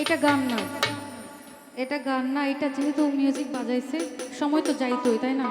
এটা গান না। এটা গান না, এটা যেহেতু মিউজিক বাজাইছে, সময় তো যাইতোই, তাই না?